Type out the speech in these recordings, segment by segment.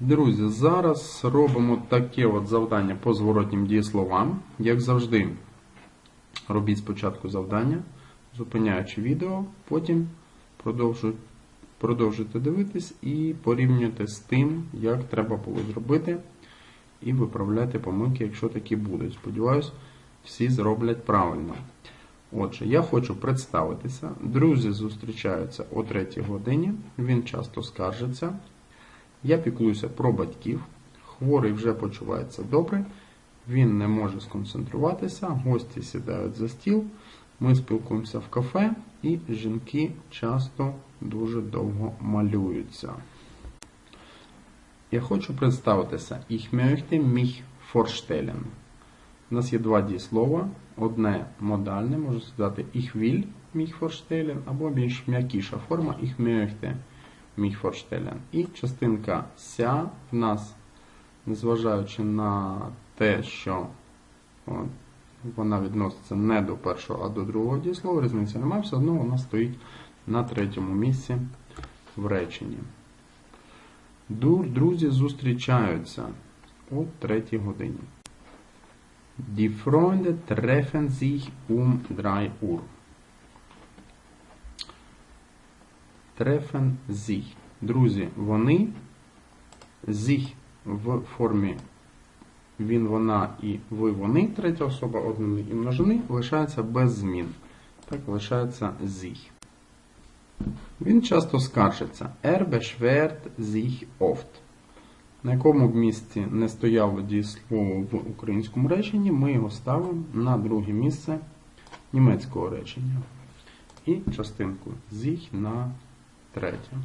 Друзі, зараз робимо таке от завдання по зворотнім дієсловам. Як завжди, робіть спочатку завдання, зупиняючи відео, потім продовжуйте, продовжуйте дивитись і порівнюйте з тим, як треба було зробити, і виправляйте помилки, якщо такі будуть. Сподіваюсь, всі зроблять правильно. Отже, я хочу представитися. Друзі зустрічаються о 3 годині. Він часто скаржиться. Я піклуюся про батьків. Хворий вже почувається добре. Він не може сконцентруватися. Гості сідають за стіл. Ми спілкуємося в кафе, і жінки часто дуже довго малюються. Я хочу представитися. Ich möchte mich vorstellen. У нас є два дієслова. Одне модальне, можу сказати ich will mich vorstellen, або більш м'якіша форма ich möchte mich vorstellen. І частинка ся в нас, незважаючи на те, що вона відноситься не до першого, а до другого дієслова, різниці немає, все одно вона стоїть на третьому місці в реченні. Ду- Друзі зустрічаються о третій годині. Die Freunde treffen sich um 3 Uhr. Treffen sich. Друзі, вони sich в формі він, вона і ви, вони, третя особа однини і множини, лишається без змін. Так лишається sich. Він часто скаржиться. Er beschwert sich oft. На якому б місці не стояло дієслово в українському реченні, ми його ставимо на друге місце німецького речення. І частинку sich на третє.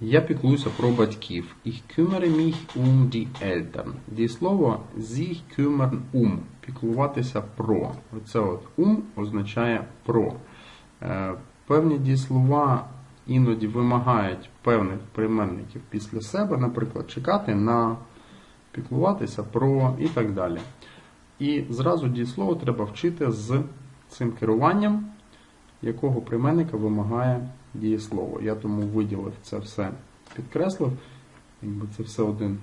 Я піклуюся про батьків. Ich kümmere mich um die Eltern. Дієслово sich kümmern um. Піклуватися про. Оце от um означає про. Е, Певні дієслова іноді вимагають певних прийменників після себе, наприклад, чекати на, піклуватися про і так далі. І зразу дієслово треба вчити з цим керуванням, якого прийменника вимагає дієслово. Я тому виділив це все, підкреслив, якби це все один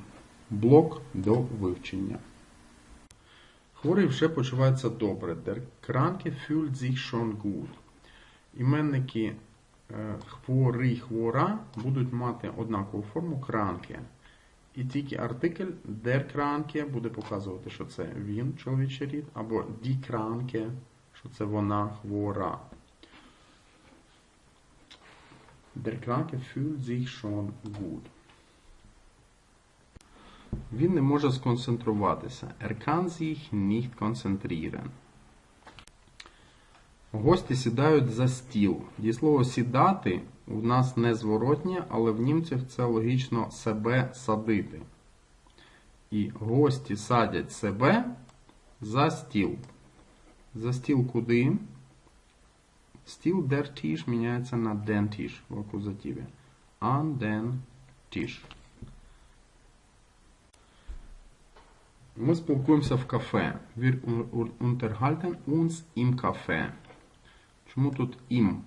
блок до вивчення. Хворий вже почувається добре. Der Kranke fühlt sich schon gut. Іменники е, хворий, хвора будуть мати однакову форму кранке. І тільки артикль der Kranke буде показувати, що це він, чоловічий рід, або die Kranke, що це вона хвора. Der Kranke fühlt sich schon gut. Він не може сконцентруватися. Er kann sich nicht konzentrieren. Гості сідають за стіл. Дієслово сідати у нас не зворотнє, але в німців це логічно себе садити. І гості садять себе за стіл. За стіл куди? Стіл der Tisch міняється на den Tisch в акузативі. An den Tisch. Ми спілкуємося в кафе. Wir unterhalten uns im Café. Чому тут ім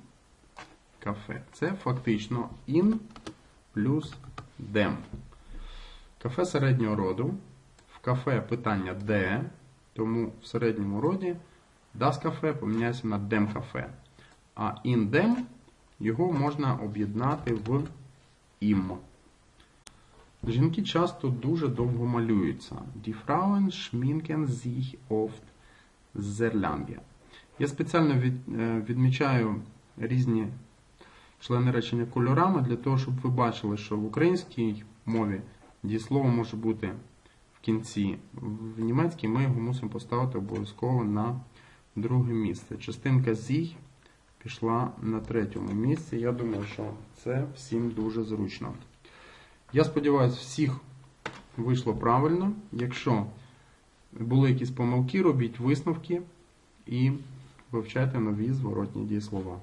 кафе? Це фактично in плюс dem. Кафе середнього роду. В кафе питання де, тому в середньому роді das кафе поміняється на dem кафе. А dem його можна об'єднати в ім. Жінки часто дуже довго малюються. Die Frauen schminken sich oft sehr lange. Я спеціально від, е, відмічаю різні члени речення кольорами для того, щоб ви бачили, що в українській мові дієслово може бути в кінці. В німецькій ми його мусимо поставити обов'язково на друге місце. Частинка sich пішла на третьому місці. Я думаю, що це всім дуже зручно. Я сподіваюся, всіх вийшло правильно. Якщо були якісь помилки, робіть висновки і вивчайте нові зворотні дієслова.